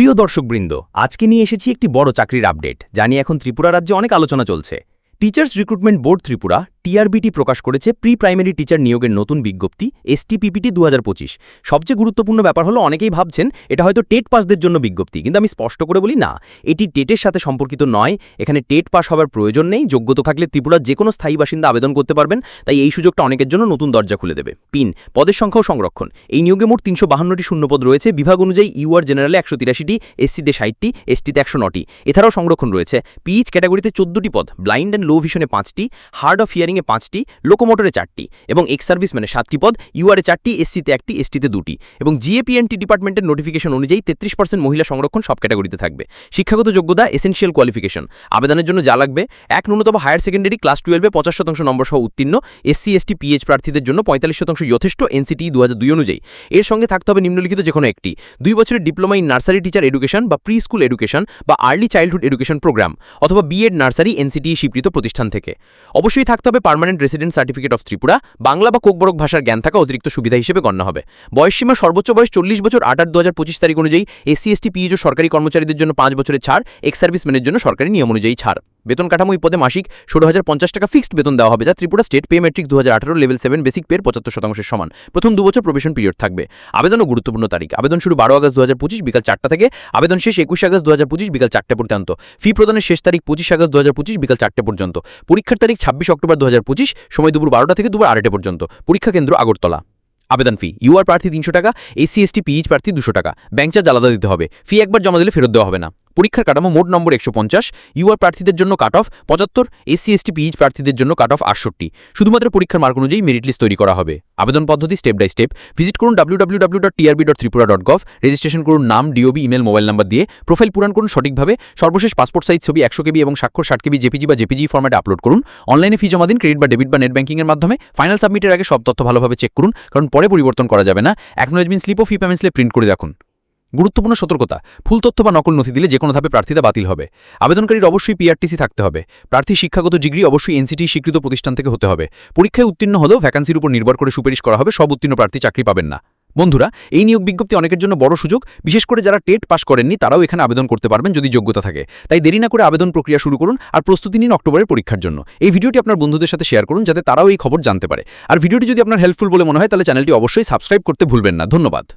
প্রিয় দর্শকবৃন্দ, আজকে নিয়ে এসেছি একটি বড় চাকরির আপডেট জানি এখন ত্রিপুরা রাজ্যে অনেক আলোচনা চলছে। Teachers recruitment board Tripura TRBT প্রকাশ করেছে প্রি প্রাইমারি টিচার নিয়োগের নতুন বিজ্ঞপ্তি, এসটিপিপিটি দু হাজার পঁচিশ। সবচেয়ে গুরুত্বপূর্ণ ব্যাপার হলো অনেকেই ভাবছেন এটা হয়তো টেট পাসদের জন্য বিজ্ঞপ্তি, কিন্তু আমি স্পষ্ট করে বলি না। এটি টেটের সাথে সম্পর্কিত নয়, এখানে টেট পাস হওয়ার প্রয়োজন নেই যোগ্যতা থাকলে ত্রিপুরার যে কোনো স্থায়ী বাসিন্দা আবেদন করতে পারবেন, তাই এই সুযোগটা অনেকের জন্য নতুন দরজা খুলে দেবে। পিন, পদের সংখ্যাও সংরক্ষণ, এই নিয়োগে মোট তিনশো বাহান্নটি শূন্যপদ রয়েছে, বিভাগ অনুযায়ী ইউআর জেনারেলে একশো তিরাশিটি এসসিডে ষাটটি, এসটিতে একশো নটি। এছাড়াও সংরক্ষণ রয়েছে, পিচ ক্যাটাগরিতে চোদ্দটি পদ, ব্লাইন্ড অ্যান্ড লো ভিশনে পাঁচটি, হার্ড অফ হিয়ারিংয়ে পাঁচটি লোকোমোটরে চারটি এবং এক্স সার্ভিসম্যানে সাতটি পদ ইউআরএ চারটি এসসিতে একটি এসটিতে দুটি এবং জিএপিএনটি ডিপার্টমেন্টের নোটিফিকেশন অনুযায়ী তেত্রিশ পার্সেন্ট মহিলা সংরক্ষণ সব ক্যাটাগরিতে থাকবে। শিক্ষাগত যোগ্যতা এসেনশিয়াল কোয়ালিফিকেশন আবেদনের জন্য যা লাগবে, এক ন্যূনতম হায়ার সেকেন্ডারি ক্লাস টুয়েলভে পঞ্চাশ শতাংশ নম্বর সহ উত্তীর্ণ এসসি এসটি পিএইচ প্রার্থীদের জন্য পঁয়তাল্লিশ শতাংশ যথেষ্ট এনসিটি দু দুই অনুযায়ী। এর সঙ্গে থাকতে হবে নিম্নলিখিত যে কোনো একটি। দুই বছরের diploma in nursery teacher education বা প্রি স্কুল এডুকেশন বা আর্লি চাইল্ডহুড এডুকেশন প্রোগ্রাম অথবা বিএড নার্সারি এনসিটি স্বীকৃত প্রতিষ্ঠান থেকে। অবশ্যই থাকতে হবে permanent resident certificate of Tripura, Bangla বা কোকবরক ভাষার জ্ঞান থাকা অতিরিক্ত সুবিধা হিসেবে গণ্য হবে। বয়সসীমা সর্বোচ্চ বয়স চল্লিশ বছর, আট আট দু তারিখ অনুযায়ী এসসি এসটি পিএইচ সরকারি কর্মচারীদের জন্য পাঁচ বছরের ছাড় এক্স সার্ভিসম্যানের জন্য সরকারি নিয়ম অনুযায়ী ছাড়। বেতন কাঠামো এই পদে মাসিক ষোলো হাজার পঞ্চাশ টাকা ফিক্সড বেতন দেওয়া হবে, যা ত্রিপুরা স্টেট পে মেট্রিক দু হাজার আঠারো লেভেল সেভেন বেসিক পের পঁচাত্তর শতাংশের সমান। প্রথম দু বছর প্রবেশন পিরিয়ড থাকবে আবেদনও গুরুত্বপূর্ণ তারিখ। আবেদন শুরু বারো আগস্ট দু হাজার পঁচিশ বিকাল চারটা থেকে। আবেদন শেষ একুশ আগস্ট দু হাজার পঁচিশ বিকাল চারটে পর্যন্ত। ফি প্রদানের শেষ তারিখ পঁচিশ আগস্ট দু হাজার পঁচিশ বিকাল চারটে পর্যন্ত। পরীক্ষার তারিখ ছাব্বিশ অক্টোবর দু হাজার পঁচিশ, সময় দুপুর বারোটা থেকে দুপুর আড়াইটে পর্যন্ত। পরীক্ষা কেন্দ্র আগরতলা। আবেদন ফি ইউআর প্রার্থী তিনশো টাকা এসসি এসটি পিএইচ প্রার্থী দুশো টাকা। ব্যাংক চার্জ আলাদা দিতে হবে। ফি একবার জমা দিলে ফেরত দেওয়া হবে না। পরীক্ষার কাঠামো মোট নম্বর একশো পঞ্চাশ ইউআর প্রার্থীদের জন্য কাট অফ পঁচাত্তর এসসি এসটি পিএইচ প্রার্থীদের জন্য কাট অফ আটষট্টি। শুধুমাত্র পরীক্ষার মার্ক অনুযায়ী মেরিট লিস্ট তৈরি করা হবে। আবেদন পদ্ধতি স্টেপ বাই স্টেপ ভিজিট করুন www.trb.tripura.gov রেজিস্ট্রেশন করুন নাম ডিওবি ইমেল মোবাইল নাম্বার দিয়ে। প্রোফাইল পূরণ করুন সঠিকভাবে। সর্বশেষ পাসপোর্ট সাইজ ছবি একশো কেবি এবং স্বাক্ষর ষাট কেবি, জেপিজি বা জেপিজি ফরম্যাটে আপলোড করুন। অনলাইনে ফি জমা দিন ক্রেডিট বা ডেবিট বা নেট ব্যাঙ্কিংয়ের মাধ্যমে। ফাইনাল সাবমিটের আগে সব তথ্য ভালোভাবে চেক করুন, কারণ পরে পরিবর্তন করা যাবে না। অ্যাকনোলেজমেন্ট স্লিপ ও ফি পেমেন্ট স্লিপ প্রিন্ট করে রাখুন। গুরুত্বপূর্ণ সতর্কতা ফুল তথ্য বা নকল নথি দিলে যে কোনো ধাপে প্রার্থিতা বাতিল হবে। আবেদনকারীর অবশ্যই পিআরটিসি থাকতে হবে। প্রার্থী শিক্ষাগত ডিগ্রি অবশ্যই এনসিটি স্বীকৃত প্রতিষ্ঠান থেকে হতে হবে। পরীক্ষায় উত্তীর্ণ হলেও ভ্যাকান্সির উপর নির্ভর করে সুপারিশ করা হবে, সব উত্তীর্ণ প্রার্থী চাকরি পাবেন না। বন্ধুরা, এই নিয়োগ বিজ্ঞপ্তি অনেকের জন্য বড় সুযোগ। বিশেষ করে যারা টেট পাস করেননি, তারাও এখানে আবেদন করতে পারবেন যদি যোগ্যতা থাকে। তাই দেরি না করে আবেদন প্রক্রিয়া শুরু করুন আর প্রস্তুতি নিন অক্টোবরের পরীক্ষার জন্য। এই ভিডিওটি আপনার বন্ধুদের সাথে শেয়ার করুন যাতে তারাও এই খবর জানতে পারে। আর ভিডিওটি যদি আপনার হেল্পফুল বলে মনে হয়, তাহলে চ্যানেলটি অবশ্যই সাবস্ক্রাইব করতে ভুলবেন না। ধন্যবাদ।